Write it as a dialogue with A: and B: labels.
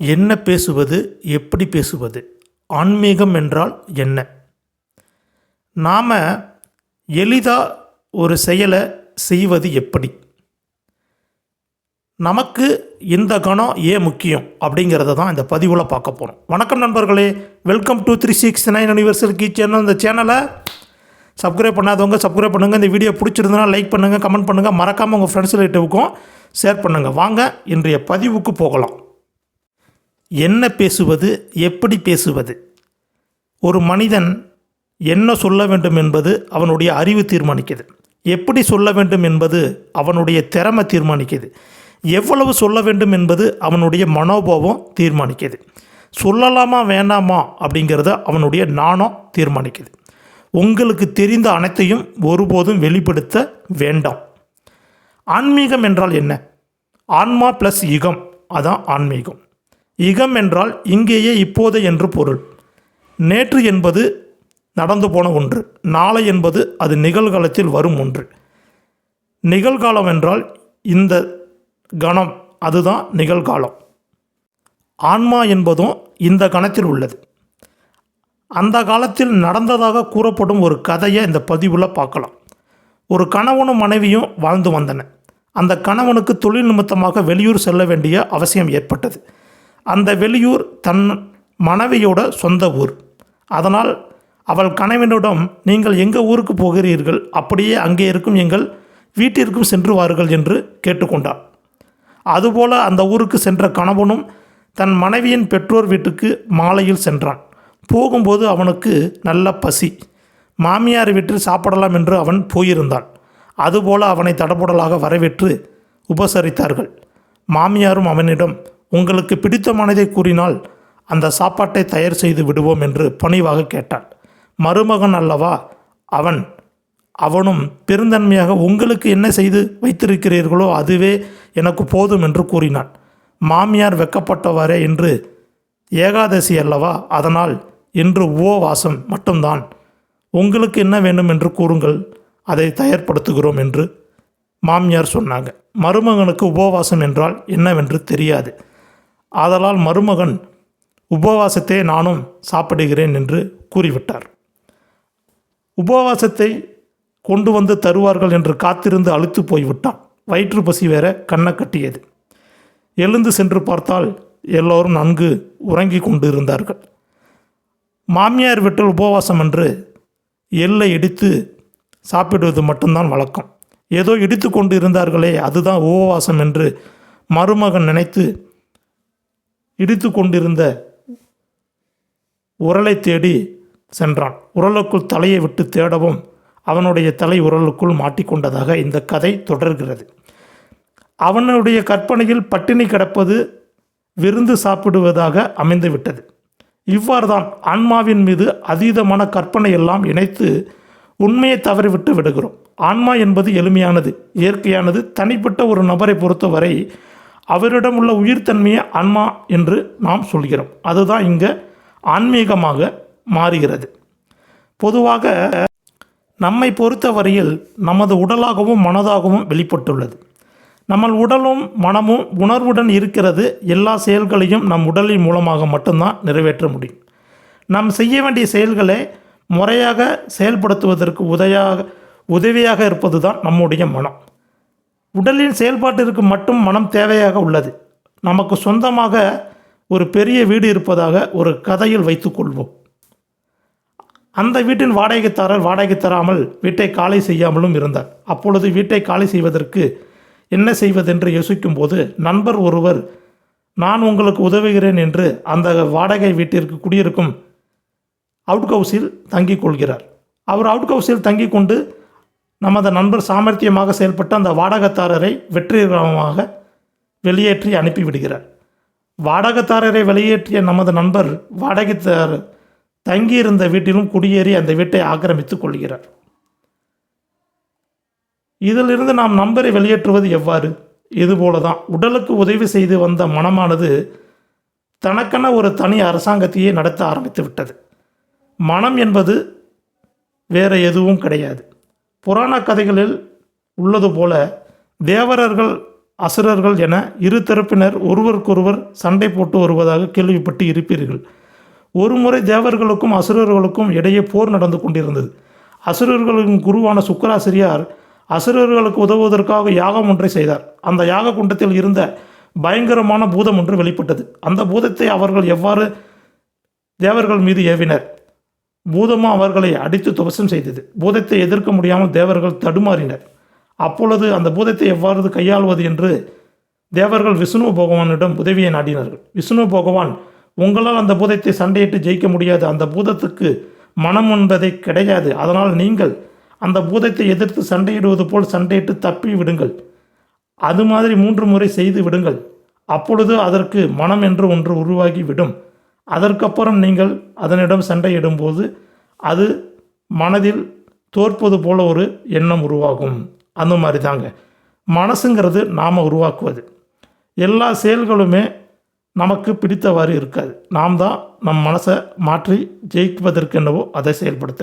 A: என்ன பேசுவது எப்படி பேசுவது? ஆன்மீகம் என்றால் என்ன? நாம் எளிதாக ஒரு செயலை செய்வது எப்படி? நமக்கு இந்த கணம் ஏன் முக்கியம் அப்படிங்கிறத தான் இந்த பதிவில் பார்க்க போகிறோம் வணக்கம் நண்பர்களே. Welcome to three six nine universal key channel இந்த சேனலை சப்ஸ்கிரைப் பண்ணாதவங்க சப்ஸ்கிரைப் பண்ணுங்கள் இந்த வீடியோ பிடிச்சிருந்தனா லைக் பண்ணுங்கள் கமெண்ட் பண்ணுங்கள் மறக்காமல் உங்கள் ஃப்ரெண்ட்ஸ் ரிலேட்டிவுக்கும் ஷேர் பண்ணுங்கள் வாங்க இன்றைய பதிவுக்கு போகலாம். என்ன பேசுவது எப்படி பேசுவது? ஒரு மனிதன் என்ன சொல்ல வேண்டும் என்பது அவனுடைய அறிவு தீர்மானிக்குது எப்படி சொல்ல வேண்டும் என்பது அவனுடைய திறமை தீர்மானிக்குது எவ்வளவு சொல்ல வேண்டும் என்பது அவனுடைய மனோபாவம் தீர்மானிக்குது சொல்லலாமா வேண்டாமா அப்படிங்கிறத அவனுடைய நாணம் தீர்மானிக்குது உங்களுக்கு தெரிந்த அனைத்தையும் ஒருபோதும் வெளிப்படுத்த வேண்டாம். ஆன்மீகம் என்றால் என்ன? ஆன்மா ப்ளஸ் யுகம். அதான் ஆன்மீகம். இகம் என்றால் இங்கேயே இப்போது என்று பொருள். நேற்று என்பது நடந்து போன ஒன்று. நாளை என்பது அது நிகழ்காலத்தில் வரும் ஒன்று. நிகழ்காலம் என்றால் இந்த கணம் அதுதான் நிகழ்காலம். ஆன்மா என்பதும் இந்த கணத்தில் உள்ளது. அந்த காலத்தில் நடந்ததாக கூறப்படும் ஒரு கதையை இந்த பதிவில் பார்க்கலாம். ஒரு கணவனும் மனைவியும் வாழ்ந்து வந்தன. அந்த கணவனுக்கு தொழில் நிமித்தமாக வெளியூர் செல்ல வேண்டிய அவசியம் ஏற்பட்டது. அந்த வெளியூர் தன் மனைவியோட சொந்த ஊர். அதனால் அவள் கணவனிடம் நீங்கள் எங்கள் ஊருக்கு போகிறீர்கள்? அப்படியே அங்கே இருக்கும் எங்கள் வீட்டிற்கும் சென்று வாருங்கள் என்று கேட்டுக்கொண்டார் அதுபோல அந்த ஊருக்கு சென்ற கணவனும் தன் மனைவியின் பெற்றோர் வீட்டுக்கு மாலையில் சென்றான். போகும்போது அவனுக்கு நல்ல பசி. மாமியார் வீட்டில் சாப்பிடலாம் என்று அவன் போயிருந்தான் அதுபோல அவனை தடபுடலாக வரவேற்று உபசரித்தார்கள். மாமியாரும் அவனிடம் உங்களுக்கு பிடித்தமானதை கூறினால் அந்த சாப்பாட்டை தயார் செய்து விடுவோம் என்று பணிவாக கேட்டான் மருமகன் அல்லவா? அவன் அவனும் பெருந்தன்மையாக உங்களுக்கு என்ன செய்து வைத்திருக்கிறீர்களோ அதுவே எனக்கு போதும் என்று கூறினான் மாமியார் வெக்கப்பட்டவாறே என்று. ஏகாதசி அல்லவா? அதனால் இன்று உபவாசம் மட்டும்தான். உங்களுக்கு என்ன வேண்டும் என்று கூறுங்கள் அதை தயார்படுத்துகிறோம் என்று மாமியார் சொன்னாங்க. மருமகனுக்கு உபவாசம் என்றால் என்னவென்று தெரியாது. ஆதலால் மருமகன் உபவாசத்தை நானும் சாப்பிடுகிறேன் என்று கூறிவிட்டார். உபவாசத்தை கொண்டு வந்து தருவார்கள் என்று காத்திருந்து அழுத்து போய்விட்டான். வயிற்று பசி வேற கண்ணை கட்டியது. எழுந்து சென்று பார்த்தால் எல்லோரும் நன்கு உறங்கி கொண்டு இருந்தார்கள் மாமியார் வீட்டில் உபவாசம் என்று எல்லை இடித்து சாப்பிடுவது மட்டும்தான் வழக்கம். ஏதோ இடித்து கொண்டு இருந்தார்களே அதுதான் உபவாசம் என்று மருமகன் நினைத்து இடித்து கொண்டிருந்த உரலை தேடி சென்றான். உரலுக்குள் தலையை விட்டு தேடவும் அவனுடைய தலை உரலுக்குள் மாட்டிக்கொண்டதாக இந்த கதை தொடர்கிறது. அவனுடைய கற்பனையில் பட்டினி கிடப்பது விருந்து சாப்பிடுவதாக அமைந்துவிட்டது. இவ்வாறுதான் ஆன்மாவின் மீது அதீதமான கற்பனை எல்லாம் இணைத்து உண்மையை தவறிவிட்டு விடுகிறோம். ஆன்மா என்பது எளிமையானது இயற்கையானது தனிப்பட்ட ஒரு நபரை பொறுத்தவரை அவரிடம் உள்ள உயிர்த்தன்மையை ஆன்மா என்று நாம் சொல்கிறோம். அதுதான் இங்கே ஆன்மீகமாக மாறுகிறது. பொதுவாக நம்மை பொறுத்தவரையில் நமது உடலாகவும் மனதாகவும் வெளிப்பட்டுள்ளது. நம்ம உடலும் மனமும் உணர்வுடன் இருக்கிறது. எல்லா செயல்களையும் நம் உடலின் மூலமாக மட்டும்தான் நிறைவேற்ற முடியும். நாம் செய்ய வேண்டிய செயல்களை முறையாக செயல்படுத்துவதற்கு உதவியாக உதவியாக இருப்பது தான் நம்முடைய மனம். உடலின் செயல்பாட்டிற்கு மட்டும் மனம் தேவையாக உள்ளது. நமக்கு சொந்தமாக ஒரு பெரிய வீடு இருப்பதாக ஒரு கதையில் வைத்துக்கொள்வோம் அந்த வீட்டின் வாடகைத்தாரர் வாடகை தராமல் வீட்டை காலி செய்யாமலும் இருந்தார். அப்பொழுது வீட்டை காலி செய்வதற்கு என்ன செய்வதென்று யோசிக்கும்போது நண்பர் ஒருவர் நான் உங்களுக்கு உதவுகிறேன் என்று அந்த வாடகை வீட்டிற்கு குடியிருக்கும் அவுட் ஹவுஸில் தங்கிக் கொள்கிறார். அவர் அவுட் ஹவுஸில் தங்கிக் கொண்டு நமது நண்பர் சாமர்த்தியமாக செயல்பட்டு அந்த வாடகத்தாரரை வெற்றிகரமாக வெளியேற்றி அனுப்பிவிடுகிறார். வாடகத்தாரரை வெளியேற்றிய நமது நண்பர் வாடகைத்தார் தங்கியிருந்த வீட்டிலும் குடியேறி அந்த வீட்டை ஆக்கிரமித்துக் கொள்கிறார். இதிலிருந்து நாம் நண்பரை வெளியேற்றுவது எவ்வாறு? இதுபோல தான் உடலுக்கு உதவி செய்து வந்த மனமானது தனக்கென ஒரு தனி அரசாங்கத்தையே நடத்த ஆரம்பித்து விட்டது. மனம் என்பது வேறு எதுவும் கிடையாது. புராண கதைகளில் உள்ளது போல தேவரர்கள் அசுரர்கள் என இரு தரப்பினர் ஒருவருக்கொருவர் சண்டை போட்டு வருவதாக கேள்விப்பட்டு இருப்பீர்கள். ஒருமுறை தேவர்களுக்கும் அசுரர்களுக்கும் இடையே போர் நடந்து கொண்டிருந்தது. அசுரர்களின் குருவான சுக்கராசிரியார் அசுரர்களுக்கு உதவுவதற்காக யாகம் ஒன்றை செய்தார். அந்த யாக குண்டத்தில் இருந்த பயங்கரமான பூதம் ஒன்று வெளிப்பட்டது. அந்த பூதத்தை அவர்கள் எவ்வாறு தேவர்கள் மீது ஏவினர்? பூதமும் அவர்களை அடித்து துவசம் செய்தது. பூதத்தை எதிர்க்க முடியாமல் தேவர்கள் தடுமாறினர். அப்பொழுது அந்த பூதத்தை எவ்வாறு கையாள்வது என்று தேவர்கள் விஷ்ணு பகவானிடம் உதவியை நாடினார்கள். விஷ்ணு பகவான் உங்களால் அந்த பூதத்தை சண்டையிட்டு ஜெயிக்க முடியாது. அந்த பூதத்துக்கு மனம் என்பதை கிடையாது. அதனால் நீங்கள் அந்த பூதத்தை எதிர்த்து சண்டையிடுவது போல் சண்டையிட்டு தப்பி விடுங்கள். அது மாதிரி மூன்று முறை செய்து விடுங்கள். அப்பொழுது அதற்கு மனம் என்று ஒன்று உருவாகி விடும் அதற்கப்புறம் நீங்கள் அதனிடம் சண்டையிடும்போது அது மனதில் தோற்பது போல ஒரு எண்ணம் உருவாகும். அந்த மாதிரி தாங்க. மனசுங்கிறது நாம் உருவாக்குவது. எல்லா செயல்களுமே நமக்கு பிடித்தவாறு இருக்காது. நாம் தான் நம் மனசை மாற்றி ஜெயிப்பதற்கென்னவோ அதை செயல்படுத்த